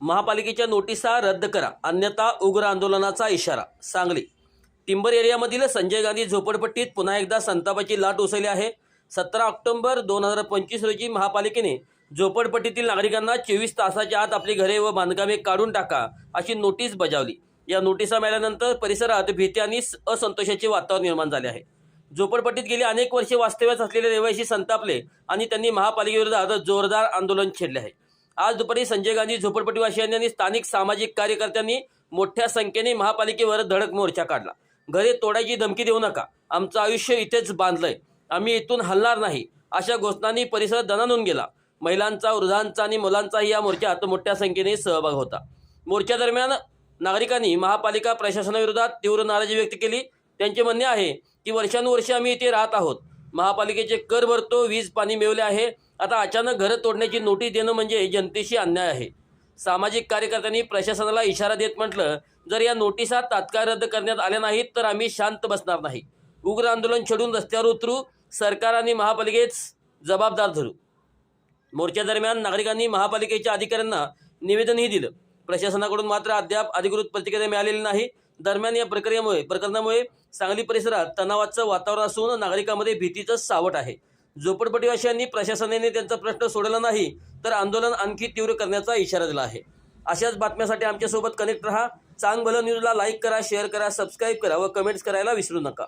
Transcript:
महापालिकेच्या नोटिसा रद्द करा. अन्यथा उग्र आंदोलनाचा इशारा. सांगली. टिंबर एरियामधील संजय गांधी झोपडपट्टीत पुन्हा एकदा संतापाची लाट उसळली आहे. सतरा ऑक्टोबर दोन हजार पंचवीस रोजी महापालिकेने झोपडपट्टीतील नागरिकांना चोवीस तासाच्या आत आपली घरे व बांधकामे काढून टाका अशी नोटीस बजावली. या नोटिसा मिळाल्यानंतर परिसरात भीती आणि असंतोषाचे वातावरण निर्माण झाले आहे. झोपडपट्टीत गेली अनेक वर्षे वास्तव्यास असलेले रहिवासी संतापले आणि त्यांनी महापालिकेविरोधात जोरदार आंदोलन छेडले आहे. आज दुपारी संजय गांधी झोपडपट्टीवासियांनी आणि स्थानिक सामाजिक कार्यकर्त्यांनी मोठ्या संख्येने महापालिकेवर धडक मोर्चा काढला. घरे तोडायची धमकी देऊ नका. आमचं आयुष्य इथेच बांधलंय. आम्ही इथून हलणार नाही. अशा घोषणांनी परिसर दणानून गेला महिलांचा वृद्धांचा आणि मुलांचाही या मोर्चात मोठ्या संख्येने सहभाग होता. मोर्चादरम्यान नागरिकांनी महापालिका प्रशासनाविरोधात तीव्र नाराजी व्यक्त केली. त्यांचे म्हणणे आहे की वर्षानुवर्षे आम्ही इथे राहत आहोत. महापालिकेचे कर भरतो वीज पाणी मिळवले आहे. आता अचानक घरं तोडण्याची नोटीस देणं म्हणजे जनतेशी अन्याय आहे. सामाजिक कार्यकर्त्यांनी प्रशासनाला इशारा देत म्हटलं जर या नोटिसा तात्काळ रद्द करण्यात आल्या नाहीत तर आम्ही शांत बसणार नाही. उग्र आंदोलन छेडून रस्त्यावर उतरू सरकार आणि महापालिकेच जबाबदार धरू. मोर्चादरम्यान नागरिकांनी महापालिकेच्या अधिकाऱ्यांना निवेदनही दिलं. प्रशासनाकडून मात्र अद्याप अधिकृत प्रतिक्रिया मिळालेली नाही. दरम्यान या प्रक्रियेमुळे प्रकरणामुळे सांगली परिसरात तणावाचं वातावरण असून नागरिकांमध्ये भीतीचं सावट आहे. झोपडपट्टीवासियांनी प्रशासनाने त्यांचा प्रश्न सोडला नाही तर आंदोलन आणखी तीव्र करण्याचा इशारा दिला आहे. अशाच बातम्यासाठी आमच्यासोबत कनेक्ट रहा. चांग भलं न्यूजला लाईक करा शेअर करा सबस्क्राईब करा व कमेंट्स करायला विसरू नका.